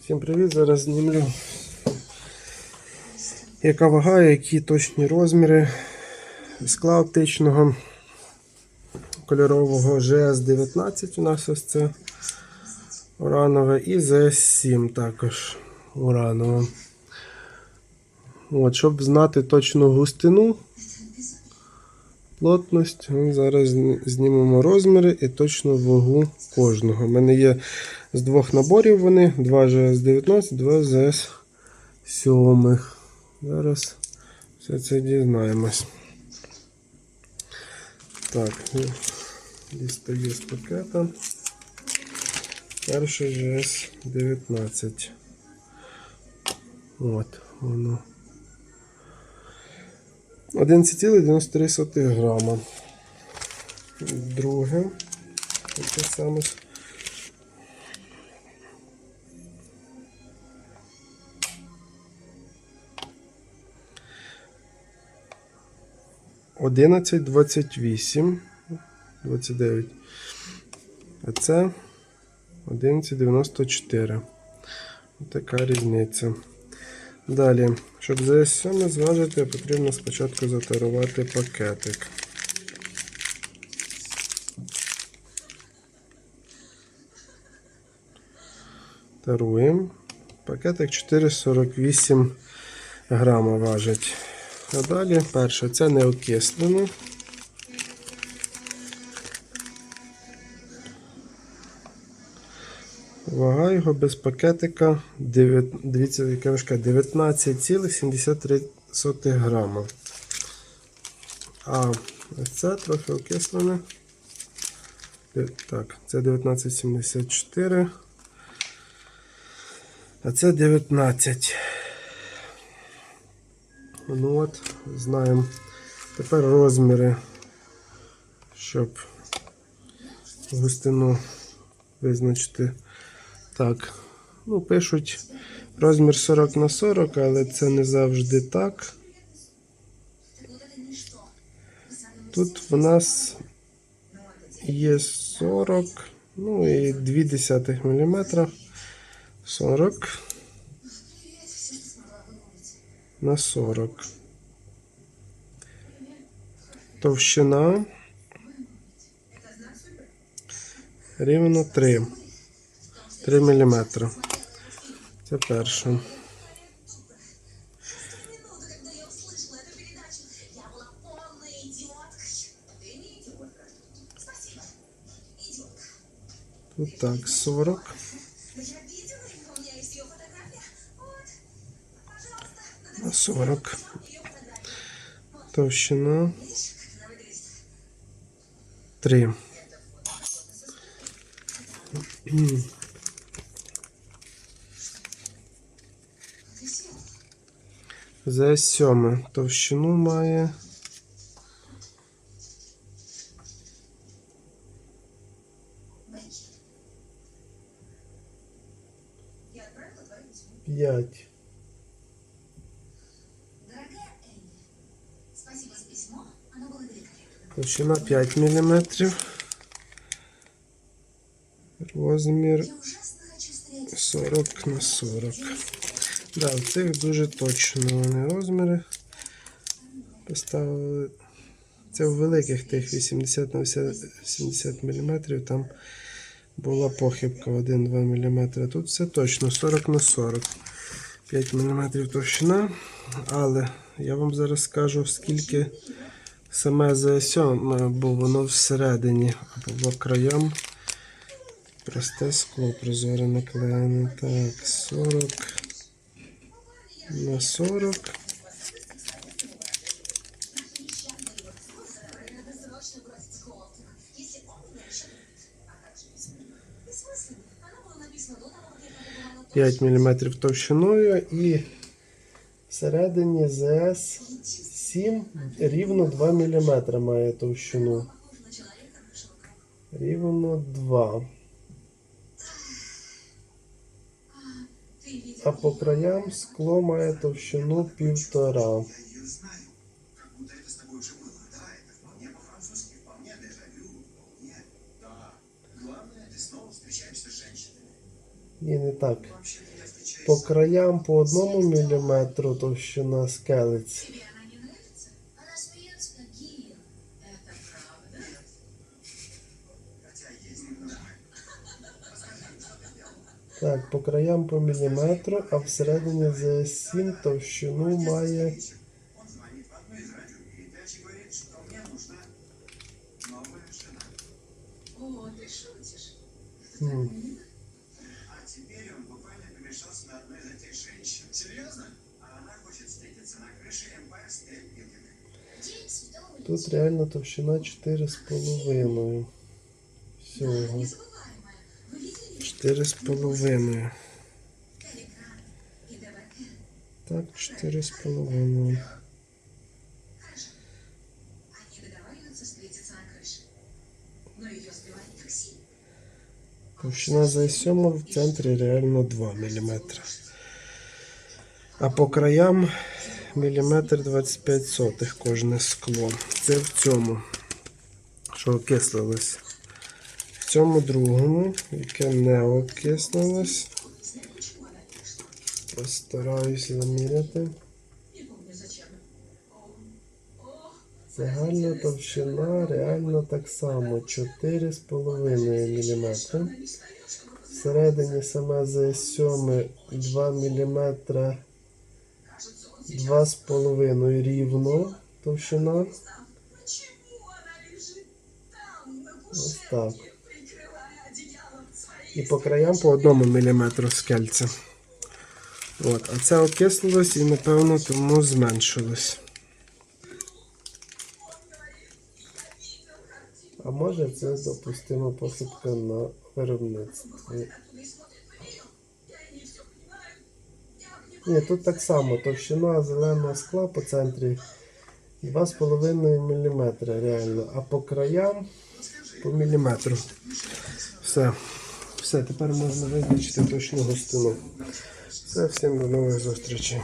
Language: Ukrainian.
Всім привіт! Зараз знімлю. Яка вага, які точні розміри скла оптичного кольорового GS19 у нас ось це уранове і ZS7 також уранове. От, щоб знати точну густину, плотність, зараз знімемо розміри і точну вагу кожного. У мене є з двох наборів вони, два GS19, два ZS7. Зараз все це дізнаємось. Так, ну, дістаю з пакета. Перший GS19. От, воно. 11,93 грама. Друге. Таке саме. Одинадцять двадцять вісім. Двадцять дев'ять. А це 11,94. Така різниця. Далі, щоб ЗС7 зважити, потрібно спочатку затарувати пакетик. Таруємо. Пакетик 4,48 грама важить. А далі перше, це не окислено. Вага його без пакетика, дивіться, яка важка, 19,73 грама. А це трохи окислене. Так, це 19,74. А це 19. Ну от, знаємо. Тепер розміри, щоб густину визначити. Так, ну пишуть розмір 40 на 40, але це не завжди так. Тут в нас є 40, ну і 0,2 мм. 40 на 40. Товщина рівно 3. 3 мм. Це перше. Тут так, 40. На 40. Товщина 3. За 7 товщину має. П'ять. Товщина 5 мм. Розмір Я ужасно 40 на 40. Да, в цих дуже точно вони розміри. Поставили. Це в великих тих 80 на 70 мм. Там була похибка 1-2 мм. Тут все точно 40 на 40. 5 мм товщина. Але я вам зараз скажу, скільки саме ЗСО, бо воно всередині або краям. Просте скло прозоре наклеєне. Так, 40 на 40. Если он меня еще... А как же бессмысленно? Бессмысленно. Оно было написано до того, как я подумала то, 5 мм товщиною і всередині ЗС 7 рівно 2 мм має товщину. похоже на человека хорошего крови. Рівно 2. Да. Главное, краям снова має с женщинами. Ні, не так. По краям по одному міліметру товщина скелець. А она хочет встретиться на крыше Empire State Building. День Святого Тут реально товщина 4,5. Всього. Незабываемое. Вы 4,5. видели Телеграм и ДВР? Так, 4,5. Хорошо. Они договариваются встретиться на крыше. Но ее сбивает такси. Товщина ЗС7 в центрі реально 2 мм. А по краям міліметр 25 сотих кожне скло. Це в цьому, що окислилось. Цьому другому, яке не окислилось. Постараюсь заміряти. Загальна товщина реально так само 4,5 мм. Всередині саме ЗС7 2 мм 2,5 рівно товщина. Ось так. І по краям по 1 мм скельця. От, а це окислилось і, напевно, тому зменшилось. А може це допустима посипка на виробництві. Ні, тут так само товщина зеленого скла по центрі 2,5 мм реально, а по краям по міліметру. Все. Все, тепер можна визначити точну густину. Все, всім до нових зустрічей.